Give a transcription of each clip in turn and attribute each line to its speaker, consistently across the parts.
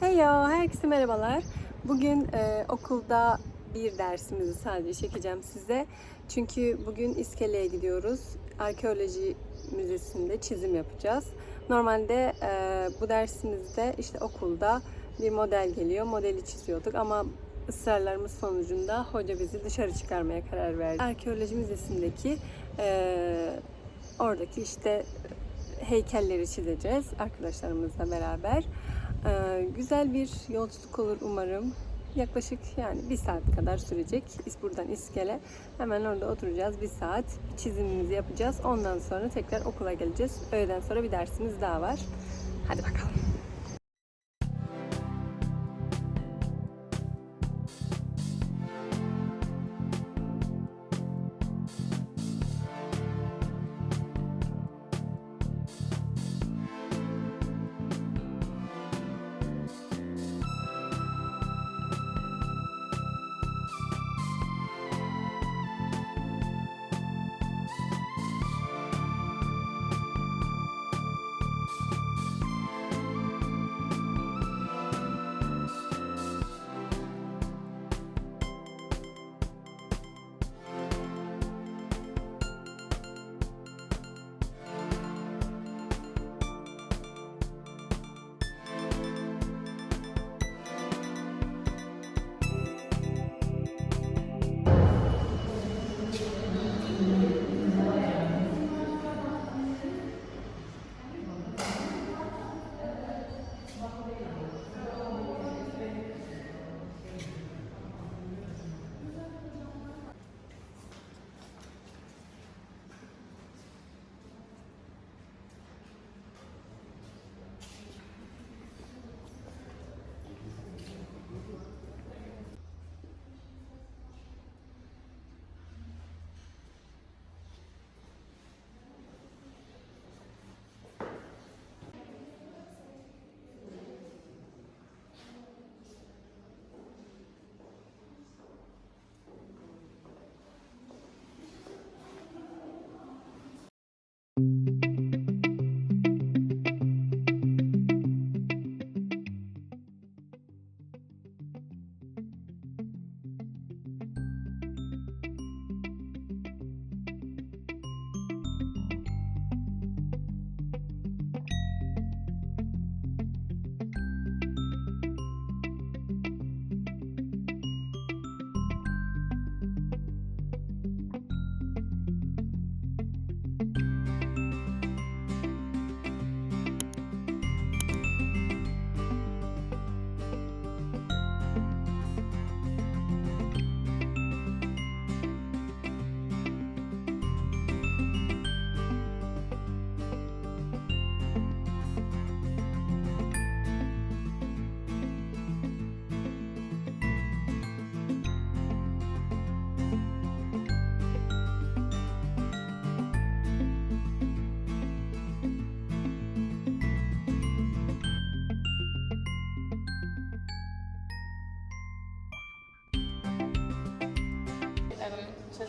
Speaker 1: Heyo, herkese merhabalar. Bugün e, okulda bir dersimizi sadece çekeceğim size. Çünkü bugün İskele'ye gidiyoruz. Arkeoloji Müzesi'nde çizim yapacağız. Normalde e, bu dersimizde işte okulda bir model geliyor. Modeli çiziyorduk ama ısrarlarımız sonucunda hoca bizi dışarı çıkarmaya karar verdi. Arkeoloji Müzesi'ndeki e, oradaki işte heykelleri çizeceğiz arkadaşlarımızla beraber. Güzel bir yolculuk olur umarım. Yaklaşık yani bir saat kadar sürecek. Buradan İskele. Hemen orada oturacağız. Bir saat çizimimizi yapacağız. Ondan sonra tekrar okula geleceğiz. Öğleden sonra bir dersimiz daha var. Hadi bakalım.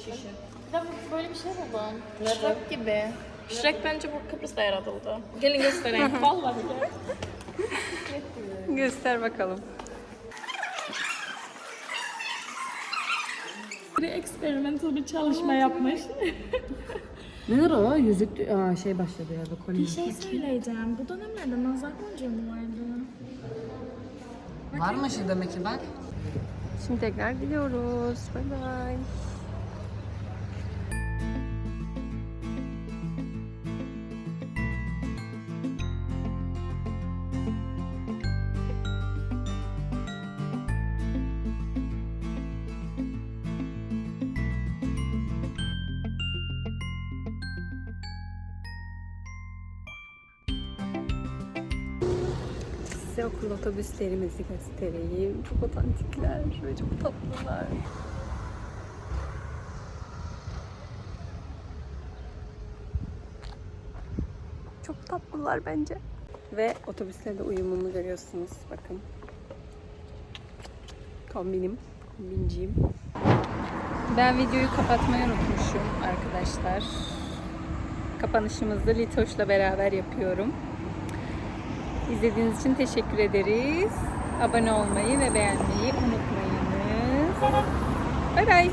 Speaker 2: Bir de bu- böyle bir şey buldum. Shrek gibi. Shrek bence bu Kıbrıs'ta yaratıldı. Gelin göstereyim. Vallahi gel.
Speaker 1: Göster bakalım.
Speaker 2: Biri experimental bir çalışma yapmış.
Speaker 3: Nedir o? Yüzük Aa, şey başladı ya. Bu kolye.
Speaker 2: bir şey söyleyeceğim. Bu dönemlerde nazar boncuğu mu vardı?
Speaker 3: Var mı şu demek ki bak.
Speaker 1: Şimdi tekrar gidiyoruz. Bye bye. Size okul otobüslerimizi göstereyim. Çok otantikler ve çok tatlılar. Çok tatlılar bence. Ve otobüslerde uyumumu görüyorsunuz. Bakın. Kombinim. Kombinciyim. Ben videoyu kapatmayı unutmuşum arkadaşlar. Kapanışımızı Litoş'la beraber yapıyorum. İzlediğiniz için teşekkür ederiz. abone olmayı ve beğenmeyi unutmayınız. Bay bay.